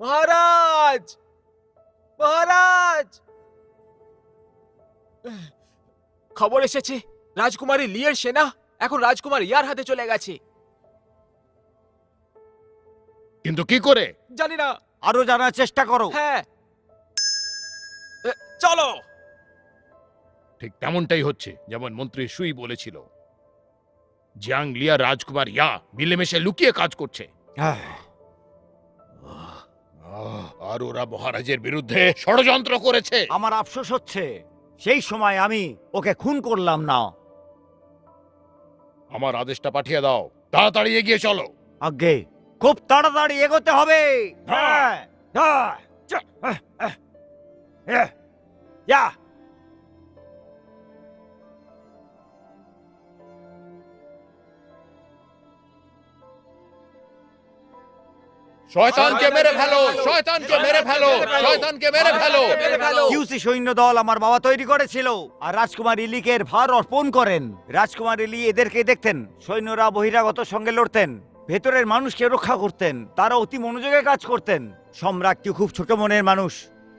মহারাজ! মহারাজ! খবর এসেছে রাজকুমারী লিয়ের সেনা এখন রাজকুমার ইয়ার হাতে চলে গেছে। কিন্তু কি করে? জানি না। আরও জানার চেষ্টা করো। হ্যাঁ। চলো। ঠিক তেমনটাই হচ্ছে যেমন মন্ত্রী সুই বলেছিল। জিয়াং লিয়া রাজকুমার ইয়া মিলেমিশে লুকিয়ে কাজ করছে। হ্যাঁ, আহ, আর ওরা মহারাজের বিরুদ্ধে ষড়যন্ত্র করেছে। আমার আফসোস হচ্ছে সেই সময় আমি ওকে খুন করলাম না। আমার আদেশটা পাঠিয়ে দাও তাড়াতাড়ি এগিয়ে চলো। আগে খুব তাড়াতাড়ি এগোতে হবে। হ্যাঁ, হ্যাঁ, শয়তানকে মেরে ফেলো শয়তানকে মেরে ফেলো শয়তানকে মেরে ফেলো। কিউসি সৈন্য দল আমার বাবা তৈরি করেছিল আর রাজকুমার ভার অর্পণ করেন। রাজকুমার ইলি এদেরকে দেখতেন সৈন্যরা বহিরাগত সঙ্গে লড়তেন ভেতরের মানুষকে রক্ষা করতেন তারা অতি মনোযোগে কাজ করতেন। সম্রাটটি খুব ছোট মনের মানুষ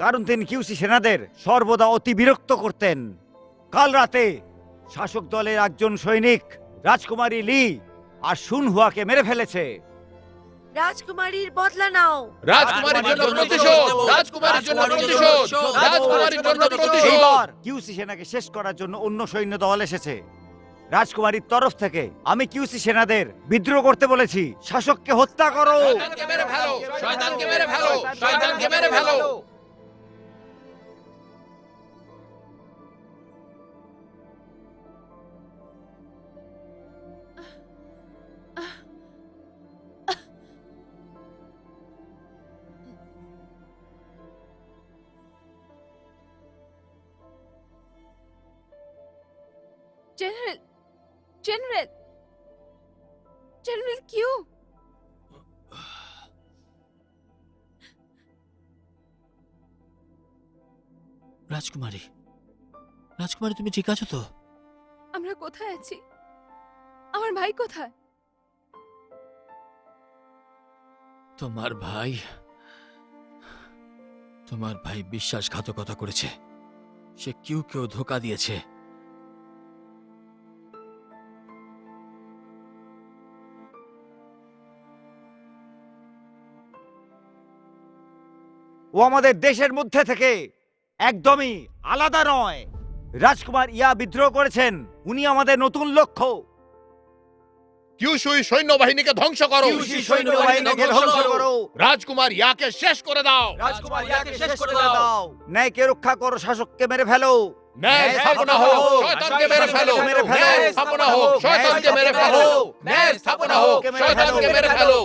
কারণ তিনি কিউসি সেনাদের সর্বদা অতি বিরক্ত করতেন। কাল রাতে শাসক দলের একজন সৈনিক রাজকুমারী লি আর সুনহুয়াকে মেরে ফেলেছে। রাজকুমারীর বদলা নাও। রাজকুমারীর জন্য প্রতিশোধ। রাজকুমারীর জন্য প্রতিশোধ। রাজকুমারীর জন্য প্রতিশোধ। কিউসি সেনাকে শেষ করার জন্য অন্য সৈন্য দল এসেছে। রাজকুমারীর তরফ থেকে আমি কিউসি সেনাদের বিদ্রোহ করতে বলেছি। শাসককে হত্যা করো। শয়তানকে মেরে ফেলো। শয়তানকে মেরে ফেলো। শয়তানকে মেরে ফেলো। জেনারেল জেনারেল কিউ রাজকুমারী রাজকুমারী তুমি ঠিক আছো তো? আমরা কোথায় আছি? আমার ভাই কোথায়? তোমার ভাই তোমার ভাই বিশ্বাসঘাতকতা করেছে। সে কেউ কেউ ধোকা দিয়েছে। ও আমাদের দেশের মধ্যে থেকে একদমই আলাদা নয়। রাজকুমার ইয়া বিদ্রোহ করেছেন উনি আমাদের নতুন লক্ষ্য। কিউশুই সৈন্যবাহিনীকে ধ্বংস করো। সৈন্যবাহিনীকে ধ্বংস করো। রাজকুমার ইয়াকে শেষ করে দাও। রাজকুমার ইয়াকে শেষ করে দাও। ন্যায়কে রক্ষা করো শাসককে মেরে ফেলো। ন্যায় স্থাপনা হোক শয়তানকে ফেলো। মেরে ফেলো, ন্যায় স্থাপনা হোক শয়তানকে মেরে ফেলো। ন্যায় স্থাপনা হোক শয়তানকে মেরে ফেলো।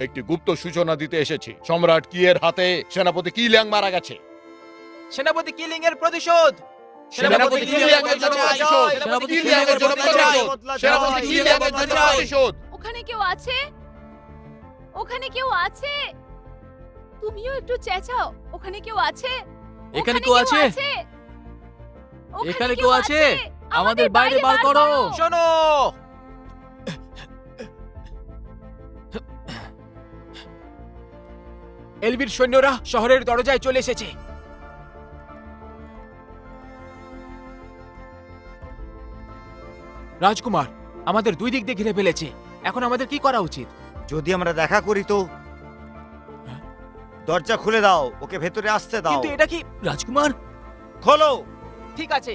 একটি গুপ্ত সূচনা দিতে এসেছি। সম্রাট কিয়ের হাতে সেনাপতি কিলিয়াং মারা গেছে। সেনাপতি কিলিং এর প্রতিশোধ! সেনাপতি কিলিয়াং এর জন্য প্রতিশোধ! সেনাপতি কিলিয়াং এর জন্য প্রতিশোধ! সেনাপতি কিলিয়াং এর জন্য প্রতিশোধ! ওখানে কেউ আছে? ওখানে কেউ আছে? তুমিও একটু চেঁচাও ওখানে কেউ আছে? এখানে কেউ আছে? এখানে কেউ আছে? আমাদের আমাদের বাইরে বার করো! শোনো! এলবির সৈন্যরা শহরের দরজায় চলে এসেছে। রাজকুমার আমাদের দুই দিক দিয়ে ঘিরে ফেলেছে। এখন আমাদের কি করা উচিত? যদি আমরা দেখা করি তো। দরজা খুলে দাও ওকে ভেতরে আসতে দাও। কিন্তু এটা কি রাজকুমার? খোলো। ঠিক আছে।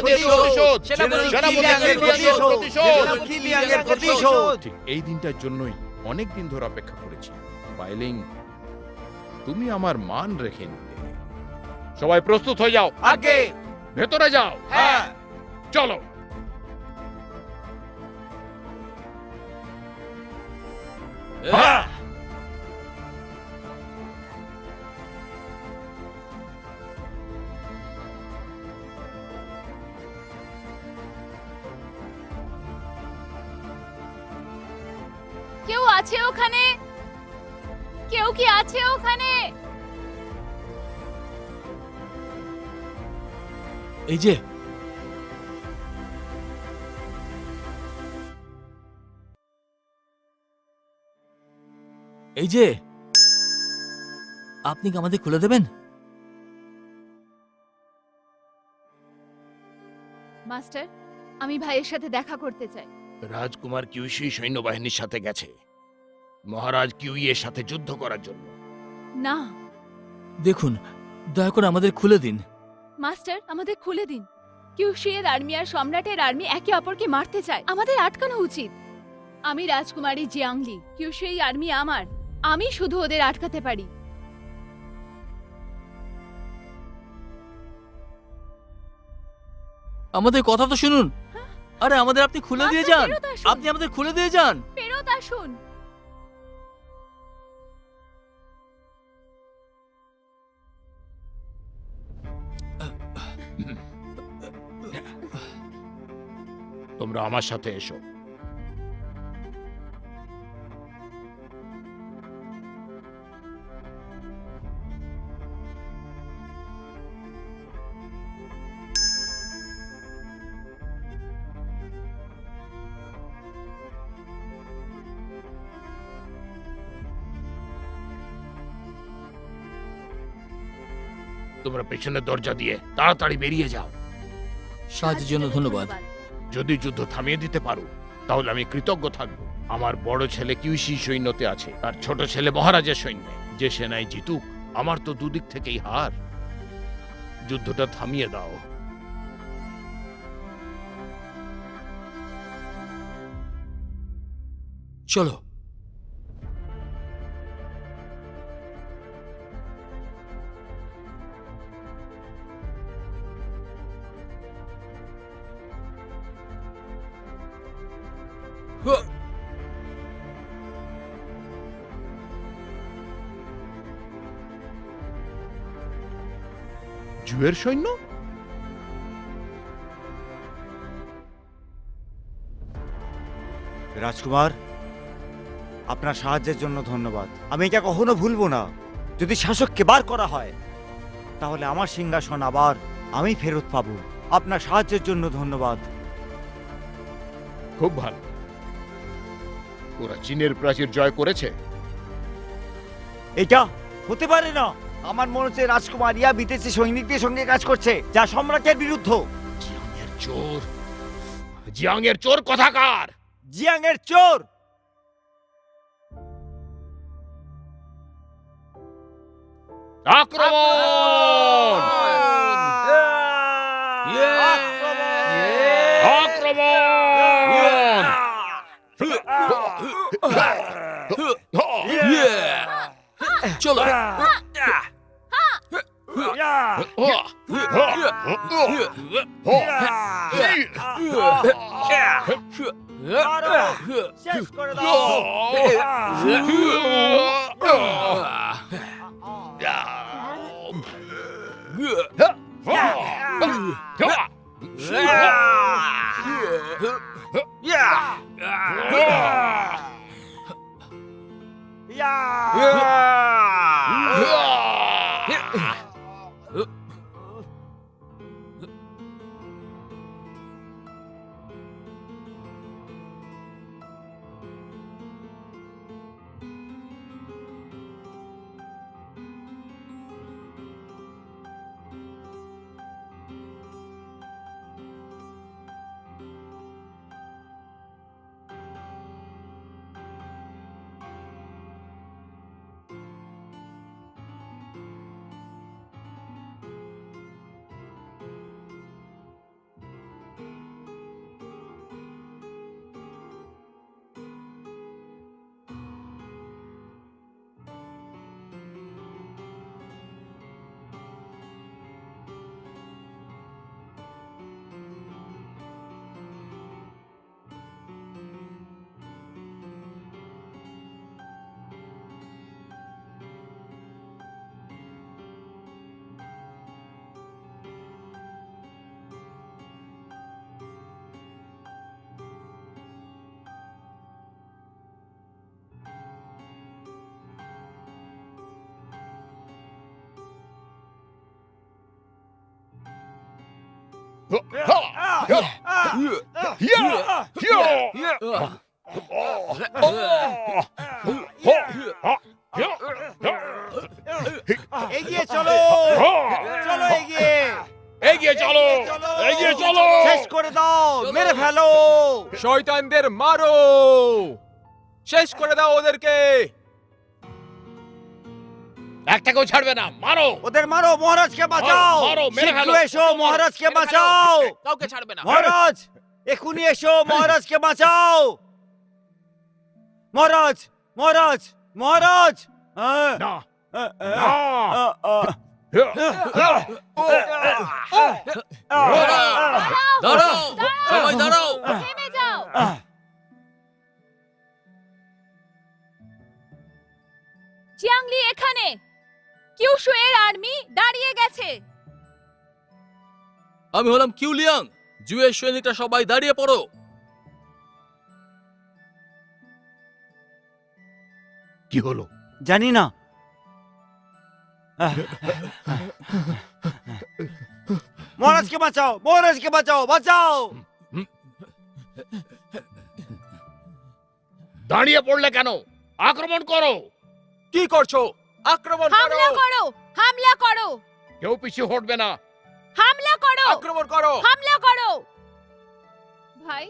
প্রতিশোধ। প্রতিশোধ। প্রতিশোধ। ঠিক এই দিনটার জন্যই অনেক দিন ধরে অপেক্ষা করেছি। বাইলিং তুমি আমার মান রেখে নিতে সবাই প্রস্তুত হয়ে যাও। আগে। ভেতরে যাও। হ্যাঁ। চলো। হ্যাঁ। কেউ আছে ওখানে? কেউ কি আছে ওখানে? এই যে। এই যে। আপনি কি আমাদের খুলে দেবেন? মাস্টার আমি ভাইয়ের সাথে দেখা করতে চাই। রাজকুমার কিউশি সৈন্যবাহিনীর সাথে গেছে। মহারাজ কিউই এর সাথে যুদ্ধ করার জন্য। না। দেখুন দয়া করে আমাদের খুলে দিন। মাস্টার আমাদের খুলে দিন। কিউশিয়ের আর্মি আর সম্রাটের আর্মি একে অপরকে মারতে চায়। আমাদের আটকানো উচিত। আমি রাজকুমারী জিয়াংলি কিউশিয়াই আর্মি আমার। আমি শুধু ওদের আটকাতে পারি। আমাদের কথা তো শুনুন। আরে আমাদের আপনি খুলে দিয়ে যান। ফেরত আসুন। আপনি আমাদের খুলে দিয়ে যান। ফেরত আসুন। তোমরা আমার সাথে এসো। তোমরা পেছনের দরজা দিয়ে তাড়াতাড়ি বেরিয়ে যাও। সাহায্যের জন্য ধন্যবাদ। যদি যুদ্ধ থামিয়ে দিতে পারো তাহলে আমি কৃতজ্ঞ থাকব। আমার বড় ছেলে কিউসি সৈন্যতে আছে আর ছোট ছেলে মহারাজের সৈন্যে। যে সেনায় জিতুক আমার তো দুদিক থেকেই হার। যুদ্ধটা থামিয়ে দাও। চলো জুয়ের সৈন্য? রাজকুমার আপনার সাহায্যের জন্য ধন্যবাদ। আমি এটা কখনো ভুলবো না। যদি শাসককে বার করা হয় তাহলে আমার সিংহাসন আবার আমি ফেরত পাবো। আপনার সাহায্যের জন্য ধন্যবাদ। খুব ভালো। ওরা চীনের প্রাচীর জয় করেছে। এটা হতে পারে না। আমার মনে হচ্ছে রাজকুমার ইয়া বিদেশি সৈনিকদের সঙ্গে কাজ করছে যা সম্রাটের বিরুদ্ধ। জিয়াংয়ের চোর। জিয়াংয়ের চোর কথাকার? জিয়াং এর চোর। আক্রমণ! চলো শেষ করে দাও চলো শেষ করে দাও মেরে ফেলো শয়তানদের মারো শেষ করে দাও ওদেরকে একটাকেও ছাড়বে না মারো। ওদের মারো মহারাজকে বাঁচাও। মারো, মেরে ফেলো। শীঘ্র এসো মহারাজকে বাঁচাও। কাউকে ছাড়বে না। মহারাজ এখুনি এসো মহারাজকে বাঁচাও। মহারাজ মহারাজ মহারাজ। আহ, না। আহ, না। আমি হলাম কিউলিয়াং জুয়ের সৈনিকরা সবাই দাঁড়িয়ে পড়ো। কি হলো? জানি না। মহারাজকে বাঁচাও মহারাজকে বাঁচাও বাঁচাও! দাঁড়িয়ে পড়লে কেন? আক্রমণ করো। কি করছ? আক্রমণ করো। হামলা করো হামলা করো। কেউ পিছু হটবে না। হামলা করো! আক্রমণ করো! হামলা করো! ভাই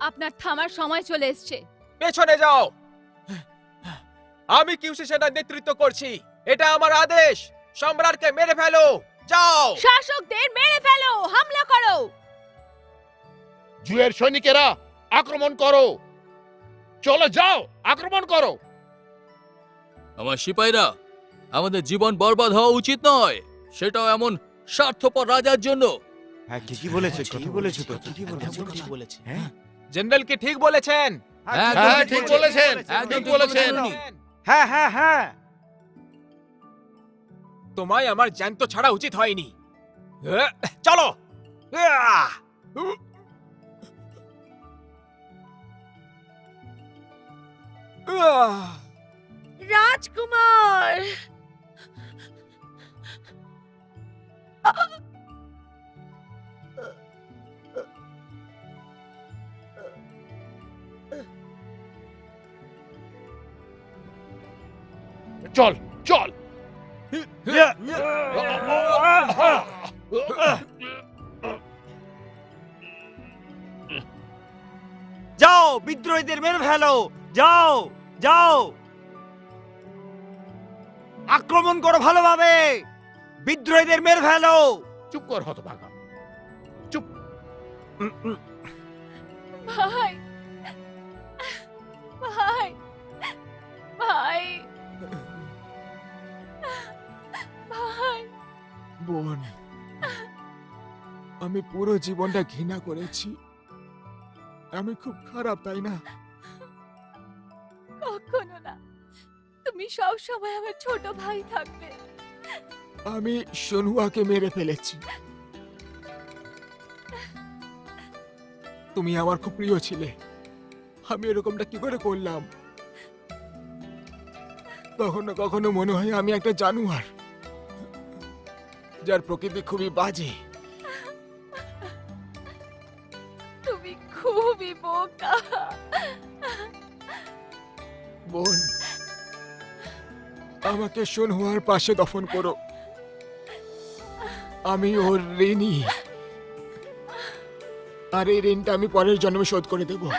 আপনার থামার সময় চলে এসছে। পেছনে যাও! আমি কিউসি সেনার নেতৃত্ব করছি। এটা আমার আদেশ! সম্রাটকে মেরে ফেলো! যাও! শাসকদের মেরে ফেলো! হামলা করো! জুয়ের সৈনিকেরা আক্রমণ করো! চলো যাও! আক্রমণ করো! আমার সিপাহীরা আমাদের জীবন বরবাদ হওয়া উচিত নয়। সেটাও এমন স্বার্থপর রাজার জন্য। হ্যাঁ ঠিকই বলেছ ঠিকই বলেছ তো ঠিকই বলেছ হ্যাঁ। জেনারেল কি ঠিক বলেছেন। হ্যাঁ, হ্যাঁ, ঠিক বলেছেন, ঠিক বলেছেন। হ্যাঁ হ্যাঁ হ্যাঁ। তোমায় আমার জ্যান্ত ছাড়া উচিত হয়নি। চলো! রাজকুমার! চল চল। যাও বিদ্রোহীদের মেরে ফেলো। যাও যাও। আক্রমণ করো ভালোভাবে। বিদ্রোহীদের মেরে ফেলো। চুপ কর হতভাগা। ভাই। ভাই। ভাই। ভাই। বোন আমি পুরো জীবনটা ঘৃণা করেছি। আমি খুব খারাপ তাই না? কখনো না। তুমি সব সময় আমার ছোট ভাই থাকবে। আমি সনুয়াকে মেরে ফেলেছি। তুমি আমার খুব প্রিয় ছিলে। আমি এরকমটা কি করে করলাম? কখনো কখনো মনে হয় আমি একটা জানোয়ার যার প্রকৃতি খুবই বাজে। তুমি খুবই বোকা। বোন আমাকে সোনহুয়ার পাশে দফন করো। আমি ওর ঋণী। আর এই ঋণটা আমি পরের জন্মে শোধ করে দেব।